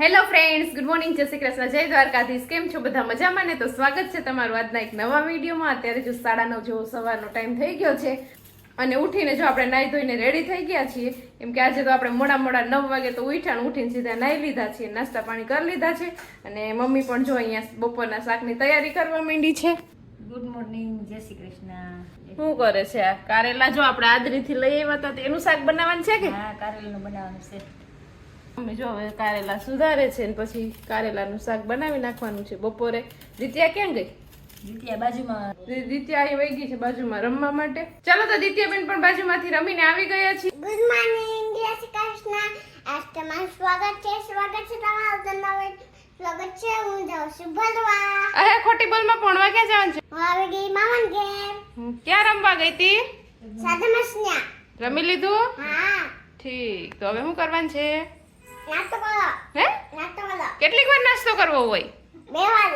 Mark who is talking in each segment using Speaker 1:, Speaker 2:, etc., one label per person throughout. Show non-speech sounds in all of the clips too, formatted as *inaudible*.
Speaker 1: Hello friends good morning જય શ્રી કૃષ્ણ. જય દ્વારકાધીશ. કેમ છો બધા? મજામાં ને? તો સ્વાગત છે તમારું આજના એક નવા વિડીયોમાં. અત્યારે જો સાડા નવ જેવો સવારનો ટાઈમ થઈ ગયો છે અને ઉઠીને જો આપણે નાહી ધોઈને રેડી થઈ ગયા છીએ એમ કે આજે તો આપણે મોડા મોડા નવ વાગે તો ઉઠાણ ઉઠીને સીધા નાહી લીધા છીએ નાસ્તા પાણી કરી લીધા છે અને મમ્મી પણ જો અહીંયા બપોરના શાકની તૈયારી કરવા માંડી છે.
Speaker 2: ગુડ મોર્નિંગ જય શ્રી કૃષ્ણ.
Speaker 1: શું કરે છે આ? કારેલા જો આપણે આદરીથી લઈ આવ્યા હતા તો એનું શાક બનાવવાનું છે કે?
Speaker 2: હા કારેલાનું બનાવવાનું છે.
Speaker 1: મમ્મી જો હવે કારેલા સુધારે છે ને પછી કારેલાનું શાક બનાવી નાખવાનું છે. બપોરે દિત્યા ક્યાં ગઈ?
Speaker 2: દ્વિતીય બાજુમાં.
Speaker 1: દિત્યા અહીં વહી ગઈ છે બાજુમાં રમવા માટે. ચાલો તો દિત્યાબેન પણ બાજુમાંથી રમીને આવી ગયા છે.
Speaker 3: ગુડ મોર્નિંગ જય શ્રી કૃષ્ણ આજ તમારું સ્વાગત છે સ્વાગત છે તમારું તો સ્વાગત છે હું જાઉં છું ભરવા
Speaker 1: અરે ખોટી બોલમાં ભણવા ક્યાં જવાનું છે?
Speaker 3: હું આવી ગઈ મામન ઘેર.
Speaker 1: ક્યાં રમવા ગઈ હતી
Speaker 3: સાદા મસન્યા
Speaker 1: રમી લીધું?
Speaker 3: હા.
Speaker 1: ઠીક તો હવે શું કરવાનું છે?
Speaker 3: નાસ્તો કરો.
Speaker 1: હે?
Speaker 3: નાસ્તો કરો.
Speaker 1: કેટલીક વાર નાસ્તો કરવો હોય?
Speaker 3: બે વાર.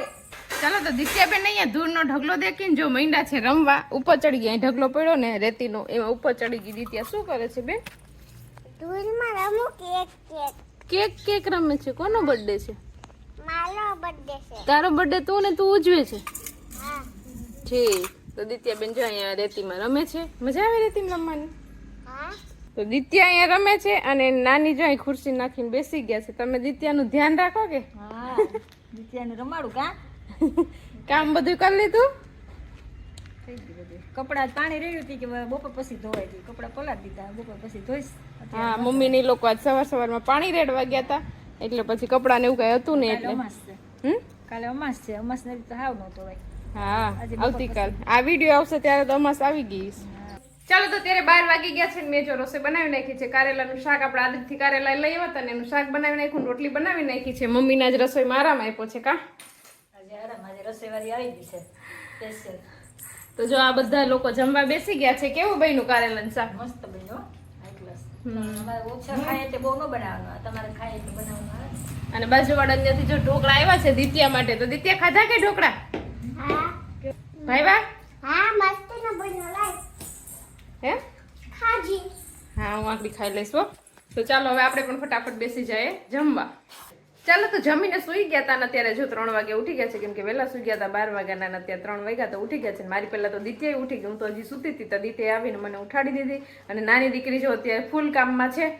Speaker 1: ચાલો તો દિત્યાબેન અહીંયા ધૂળનો ઢગલો દેખીને જો મૈંડા છે રમવા ઉપર ચડી ગયા ઢગલો પડ્યો ને રેતીનો એમાં ઉપર ચડી ગઈ. દિત્યા શું કરે છે બેન?
Speaker 3: ધૂળમાં રમું કેક કેક.
Speaker 1: કેક કેક રમે છે? કોનો બર્થડે છે?
Speaker 3: મારો બર્થડે છે.
Speaker 1: તારો બર્થડે તું ને તું ઉજવે છે?
Speaker 3: હા.
Speaker 1: ઠીક. તો દિત્યાબેન જો અહીંયા રેતીમાં રમે છે. મજા આવે રેતીમાં રમવાની? તો દિત્યા અહીંયા રમે છે અને નાની જો ખુરશી નાખીને બેસી ગયા છે. તમે દિત્યાનું ધ્યાન રાખો કે?
Speaker 2: હા દ્વિતીયાનું રમાડું કા?
Speaker 1: કામ બધું કરી લીધું?
Speaker 2: કપડા પાણી રહ્યું હતી કે બપોર પછી ધોવાય ગયું. કપડા પલાળ દીધા બપોર પછી ધોઈશ.
Speaker 1: હા મમ્મીની લોકો આજ સવાર સવારમાં પાણી રેડવા ગયા હતા એટલે પછી કપડાં ને એવું કઈ હતું નહીં એટલે.
Speaker 2: અમાસ છે.
Speaker 1: હમ?
Speaker 2: કાલે અમાસ છે. અમાસ ને તો હાવ ન ધોવાય
Speaker 1: હા આવતીકાલ. આ વીડિયો આવશે ત્યારે તો અમાસ આવી ગઈ. ચાલો તો ત્યારે બાર વાગી ગયા છે ને મેં જો રસોઈ બનાવી નાખી છે. કારેલાનું શાક આપણે આદતથી કારેલા લઈ આવ્યા હતા ને એનું શાક બનાવી નાખ્યું રોટલી બનાવી નાખી છે. મમ્મીના જ રસોઈમાં આરામ આપ્યો છે કા?
Speaker 2: આરામ રસોઈવાળી આવી ગઈ છે
Speaker 1: તો જો આ બધા લોકો જમવા બેસી ગયા છે. કેવું બન્યું કારેલાનું શાક?
Speaker 2: મસ્ત બન્યો હાઈ ક્લાસ અમારે ઓછા ખાય એટલે બહુ ન આવે. તમારે ખાય એટલે
Speaker 1: અને બાજુવાળા ત્યાંથી જો ઢોકળા આવ્યા છે દિત્યા માટે. તો દિત્યા ખાધા કે ઢોકળા?
Speaker 3: હા.
Speaker 1: ભાઈ
Speaker 3: હા મસ્ત
Speaker 1: હે?
Speaker 3: હાજી
Speaker 1: હા હું આકડી ખાઈ લઈશ હો. તો ચાલો હવે આપણે પણ ફટાફટ બેસી જઈએ જમવા. ચાલો તો જમીને સુઈ ગયા હતા અત્યારે જો ત્રણ વાગે ઉઠી ગયા છે. કેમ કે વહેલા સુઈ ગયા હતા બાર વાગ્યાના ને અત્યારે ત્રણ વાગ્યા તો ઉઠી ગયા છે. મારી પહેલાં તો દિત્યાએ ઉઠી ગઈ હું તો હજી સૂતી હતી તો દિત્યાએ આવીને મને ઉઠાડી દીધી. અને નાની દીકરી જો અત્યારે ફૂલ કામમાં છે.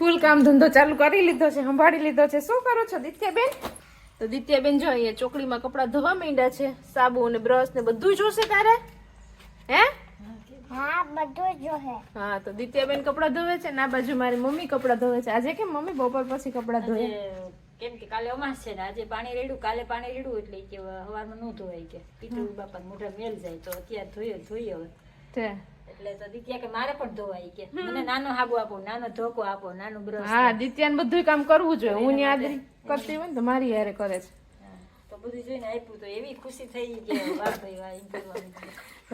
Speaker 1: ફૂલ કામ ધંધો ચાલુ કરી લીધો છે સંભાળી લીધો છે. શું કરો છો દિત્યાબેન? તો દિત્યાબેન જો અહીંયા ચોકડીમાં કપડાં ધોવા માંડ્યા છે સાબુ અને બ્રશ ને બધું જોશે તારે? હે?
Speaker 3: હા બધું જ જોહે.
Speaker 1: હા તો દિત્યાબેન કપડાં ધોવે છે ને આ બાજુ મારી મમ્મી કપડાં ધોવે છે. આજે કેમ મમ્મી બપોર પછી કપડાં ધોવે?
Speaker 2: કેમ કે કાલે અમાસ છે ને આજે પાણી રેડું કાલે પાણી રેડું એટલે કે હવારમાં ન ધોવાય કે. પીઠું બાપા મોઢા મેલ જાય તો અત્યારે ધોઈએ ધોઈએ હવે. એટલે તો દિત્યા કે મારે પણ ધોવાય કે. મને નાનો હાબુ આપો નાનો ધોકો આપો નાનું બ્રશ
Speaker 1: હા દિત્યાને બધું કામ કરવું જોઈએ. હું ની કરતી હોય ને તો મારી હારે કરે છે.
Speaker 2: બધું જોઈને આપ્યું તો એવી ખુશી થઈ કે વાહ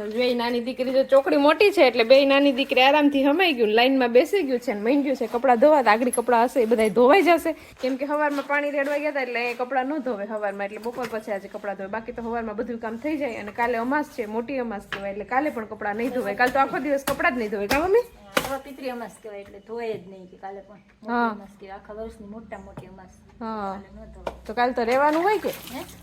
Speaker 2: ભાઈ
Speaker 1: નાની દીકરી જો ચોકડી મોટી છે એટલે બે નાની દીકરી આરામથી હમાઈ ગયું, લાઈનમાં બેસી ગયું છે ને ગયું છે, કપડાં ધોવા આગળ કપડાં હશે, એ બધા ધોવાઈ જશે. કેમ કે હવારમાં પાણી રેડવા ગયા હતા એટલે એ કપડાં ન ધોવે સવારમાં એટલે બપોર પછી આજે કપડાં ધોવે. બાકી તો હવારમાં બધું કામ થઈ જાય અને કાલે અમાસ છે, મોટી અમાસ કહેવાય, એટલે કાલે પણ કપડાં નહીં ધોવાય. કાલે તો આખો દિવસ કપડાં જ નહીં ધોવાય કા મમ્મી?
Speaker 2: હવે પિતરી અમાસ કહેવાય એટલે ધોય જ નહીં કે કાલે પણ મોટી અમાસ કહેવાય. આખા વર્ષની મોટા મોટી અમાસ.
Speaker 1: હા.
Speaker 2: કાલે ન ધોવાય.
Speaker 1: તો કાલે તો રહેવાનું હોય કે?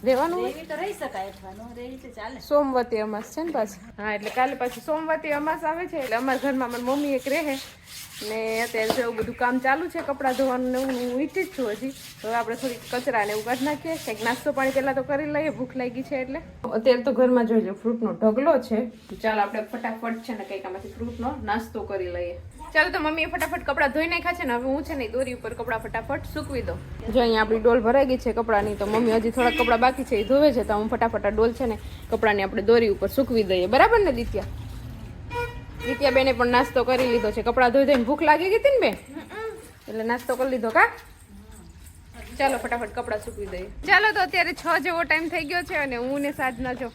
Speaker 1: રહેવાનું હોય?
Speaker 2: તો રહી શકાય અથવા ન રહી તો ચાલે.
Speaker 1: સોમવતી અમાસ છે ને પાછી? હા એટલે કાલે પાછી સોમવતી અમાસ આવે છે એટલે અમારા ઘરમાં મારી મમ્મી એક રહે. ને અત્યારે જો એવું બધું કામ ચાલુ છે કપડાં ધોવાનું ને હું ઈચ્છી જ છું હજી. હવે આપણે થોડીક કચરા ને એવું કાઢી નાખીએ. કંઈક નાસ્તો પાણી પહેલાં તો કરી લઈએ, ભૂખ લાગી છે એટલે. અત્યારે તો ઘરમાં જોઈ લો ફ્રૂટનો ઢગલો છે ચાલો આપણે ફટાફટ છે ને કંઈક આમાંથી ફ્રૂટનો નાસ્તો કરી લઈએ. ચાલો તો મમ્મીએ ફટાફટ કપડાં ધોઈ નાખ્યા છે ને, હવે હું છે ને દોરી ઉપર કપડાં ફટાફટ સૂકવી દઉં. જો અહીંયા આપણી ડોલ ભરાઈ ગઈ છે કપડાની, તો મમ્મી હજી થોડાક કપડાં બાકી છે એ ધોવે છે, તો હું ફટાફટ આ ડોલ છે ને કપડાની આપણે દોરી ઉપર સૂકવી દઈએ. બરાબર ને, દિત્યા? બેને પણ નાસ્તો કરી લીધો છે. કપડાં ધોઈ ધોઈને ભૂખ લાગી ગઈ હતી ને બેન? એટલે નાસ્તો કરી લીધો કા? ચાલો ફટાફટ કપડાં સૂકવી દઈએ. ચાલો તો અત્યારે છ જેવો ટાઈમ થઈ ગયો છે અને હું ને સાધના જો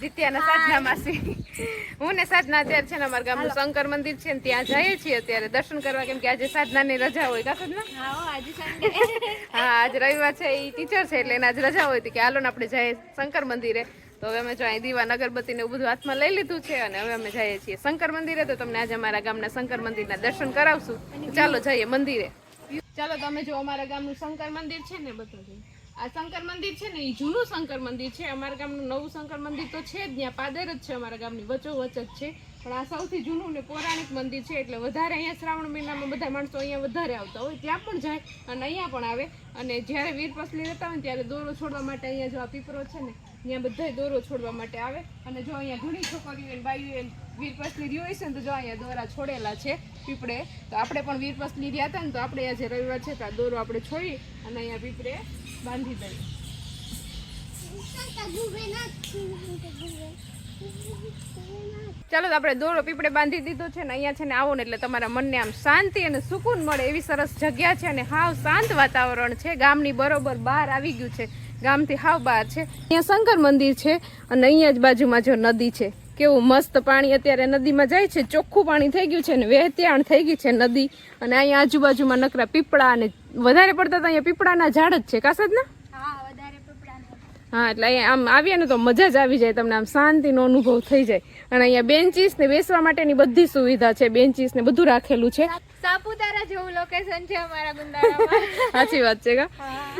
Speaker 1: દિત્યાના સાધના માસી. હું ને સાધના અત્યારે છે ને અમારા ગામનું શંકર મંદિર છે ને ત્યાં જઈએ છીએ અત્યારે. દર્શન કરવા કેમ કે આજે સાધનાની રજા હોય કા સાધના? હા આજ રવિવાર છે એ ટીચર છે એટલે એને આજ રજા હોય હતી કે હાલો ને આપણે જઈએ શંકર મંદિરે. તો હવે અમે જો અહીં દીવા અગરબત્તીને એવું બધું હાથમાં લઈ લીધું છે અને હવે અમે જઈએ છીએ શંકર મંદિરે. તો તમને આજે અમારા ગામના શંકર મંદિરના દર્શન કરાવશું. ચાલો જઈએ મંદિરે. ચાલો તમે જો અમારા ગામનું શંકર મંદિર છે ને બધું આ શંકર મંદિર છે ને, એ જૂનું શંકર મંદિર છે. અમારા ગામનું નવું શંકર મંદિર તો છે જ ત્યાં પાદર જ છે અમારા ગામની, વચોવચ જ છે. પણ આ સૌથી જૂનું ને પૌરાણિક મંદિર છે, એટલે વધારે અહીંયા શ્રાવણ મહિનામાં બધા માણસો અહીંયા વધારે આવતા હોય, ત્યાં પણ જાય અને અહીંયા પણ આવે. અને જ્યારે વીર પસલી રહેતા હોય ત્યારે દોરો છોડવા માટે અહીંયા જો આ પીપરો છે ને ત્યાં બધા દોરો છોડવા માટે આવે. અને જો અહીંયા ઘણી છોકરીઓ બાઈઓ વીર પસલી રહ્યું હોય છે ને તો જો અહીંયા દોરા છોડેલા છે પીપળે, તો આપણે પણ વીરપસલી રહ્યા હતા ને તો આપણે આજે રવિવાર છે તો આ દોરો આપણે છોડી અને અહીંયા પીપળે બાંધી દઈએ. ચાલો આપણે દોરો પીપળે બાંધી દીધો છે ને અહીંયા છે ને આવો ને એટલે તમારા મનને આમ શાંતિ અને સુકૂન મળે એવી સરસ જગ્યા છે અને હાવ શાંત વાતાવરણ છે. ગામની બરોબર બહાર આવી ગયું છે. ગામથી હાવ બહાર છે. અહીંયા શંકર મંદિર છે અને અહીંયા જ બાજુમાં જો નદી છે. કેવું મસ્ત પાણી અત્યારે નદીમાં જાય છે, ચોખ્ખું પાણી થઈ ગયું છે ને વહેત્યાણ થઈ ગઈ છે નદી. અને અહીંયા આજુબાજુમાં નકરા પીપળા અને વધારે પડતા તો અહીંયા પીપળાના ઝાડ જ છે. કાસદ ને હા એટલે અહીંયા આમ આવીએ ને તો મજા જ આવી જાય તમને આમ શાંતિનો અનુભવ થઈ જાય. અને અહીંયા બેન્ચીસ ને બેસવા માટેની બધી સુવિધા છે બેન્ચીસ ને બધું રાખેલું છે.
Speaker 3: સાપુતારા જેવું લોકેશન છે અમારા ગુંદાળામાં *laughs*
Speaker 1: સાચી વાત છે કા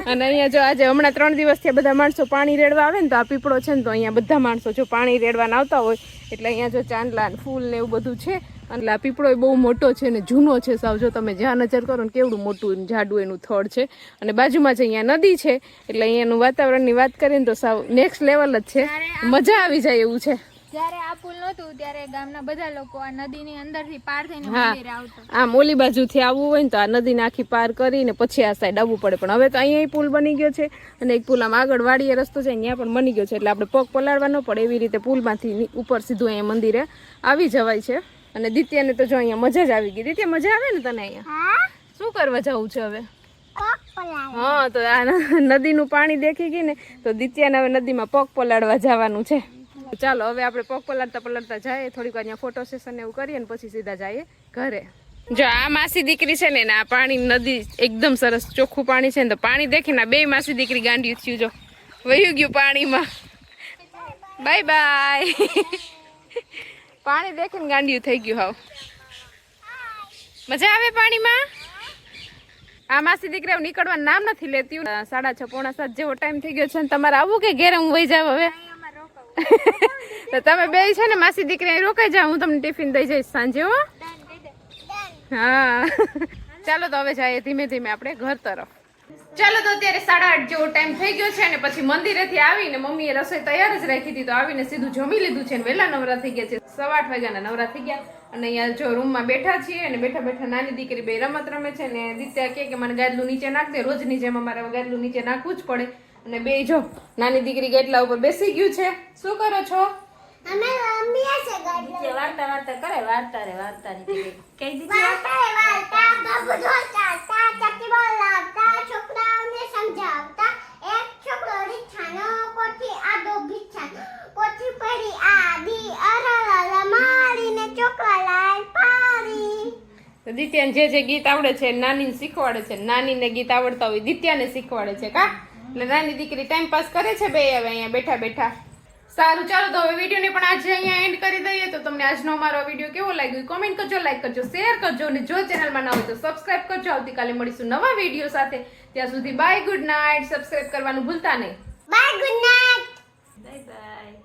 Speaker 1: અને અહીંયા જો આજે હમણાં ત્રણ દિવસથી બધા માણસો પાણી રેડવા આવે ને તો આ પીપળો છે ને તો અહીંયા બધા માણસો જો પાણી રેડવાના આવતા હોય એટલે અહીંયા જો ચાંદલા ફૂલ ને એવું બધું છે. અને આ પીપળો બહુ મોટો છે અને જૂનો છે સાવ જો તમે જ્યાં નજર કરો ને કેવડું મોટું જાડું એનું થડ છે. અને બાજુમાં જ અહીંયા નદી છે એટલે અહીંયાનું વાતાવરણની વાત કરીએ ને તો સાવ નેક્સ્ટ લેવલ જ છે. મજા આવી જાય એવું છે.
Speaker 3: જ્યારે આ પુલ નહોતું ત્યારે ગામના બધા લોકો આ નદીની અંદરથી પાર થઈને મંદિરે આવતા.
Speaker 1: આમ ઓલી બાજુથી આવવું હોય ને તો આ નદીને આખી પાર કરીને પછી આ સાઈડ આવવું પડે. પણ હવે તો અહીંયા પુલ બની ગયો છે અને એક પુલ આમ આગળ વાડીએ રસ્તો છે અહીંયા પણ બની ગયો છે. એટલે આપણે પગ પલાળવા ન પડે એવી રીતે પુલમાંથી ઉપર સીધું અહીંયા મંદિરે આવી જવાય છે. અને દિત્યાને તો જો અહીંયા મજા જ આવી ગઈ. દિત્યા મજા આવે ને તને અહીંયા? શું કરવા જવું છે હવે? હા તો આ નદીનું પાણી દેખી ગઈ ને તો દિત્યાને હવે નદીમાં પગ પલાળવા જવાનું છે. ચાલો હવે આપણે પગ પલાળતા પલાળતા જાય થોડીક વાર અહીંયા ફોટો સેશન એવું કરીએ ને પછી સીધા જઈએ ઘરે. જો આ માસી દીકરી છે ને આ પાણી નદી એકદમ સરસ ચોખ્ખું પાણી છે ને તો પાણી દેખીને આ બે માસી દીકરી ગાંડી થયું જો. વહ્યું ગયું પાણીમાં. બાય બાય પાણી દેખીને ગાંડિયું થઈ ગયું હાવ. મજા આવે પાણીમાં? આ માસી દીકરી હવે નીકળવાનું નામ નથી લેતી. સાડા છ પોણા સાત જેવો ટાઈમ થઈ ગયો છે ને તમારે આવું કે ઘેર હું વહી જાવ હવે? *laughs* તો તમે બે છે ને માસી દીકરી રોકાઈ જાવ હું તમને ટિફિન દઈ જઈશ સાંજે હો. હા. *laughs* ચાલો તો હવે જઈએ ધીમે ધીમે આપણે ઘર તરફ. ચાલો તો અત્યારે સાડા આઠ જેવો ટાઈમ થઈ ગયો છે અને પછી મંદિરેથી આવીને મમ્મીએ રસોઈ તૈયાર જ રાખી હતી તો આવીને સીધું જમી લીધું છે અને વહેલા નવરા થઈ ગયા છે. સવા આઠ વાગ્યાના નવરા થઈ ગયા અને અહીંયા જો રૂમમાં બેઠા છીએ અને બેઠા બેઠા નાની દીકરી બે રમત રમે છે અને દિત્યા કહે કે મને ગાદલું નીચે નાખ દે. રોજની જેમ અમારે ગાદલું નીચે નાખવું જ પડે. અને બે જો નાની દીકરી ગેટલા ઉપર બેસી ગયું છે. શું કરો છો?
Speaker 3: અમે રમીએ છે ગાડી
Speaker 2: જે વાર્તા વાર્તા કરે વાર્તા રે વાર્તા ની કઈ દીધી
Speaker 3: વાર્તા વાર્તા. બાબુ જોતા તા ચકી બોલાવતા છોકરાઓને સમજાવતા. એક છોકરો રીછાનો કોઠી આડો ભીછા કોઠી પડી આદી અરલ મારીને ચોકલાય પાડી.
Speaker 1: તો દિત્યાને જે જે ગીત આવડે છે નાનીને શીખવાડે છે. નાનીને ગીત આવડતા હોય દિત્યાને શીખવાડે છે કા? એટલે નાની દીકરી ટાઈમ પાસ કરે છે બે હવે અહીંયા બેઠા બેઠા? સારું ચાલો તો હવે વિડીયોને પણ આજે અહીંયા એન્ડ કરી દઈએ. તો તમને આજનો અમારો વીડિયો કેવો લાગ્યો કોમેન્ટ કરજો લાઈક કરજો શેર કરજો અને જો ચેનલમાં ના હોય તો સબસ્ક્રાઇબ કરજો. આવતીકાલે મળીશું નવા વીડિયો સાથે. ત્યાં સુધી બાય ગુડ નાઇટ સબસ્ક્રાઇબ કરવાનું ભૂલતા નહીં.
Speaker 3: Bye good night
Speaker 2: bye bye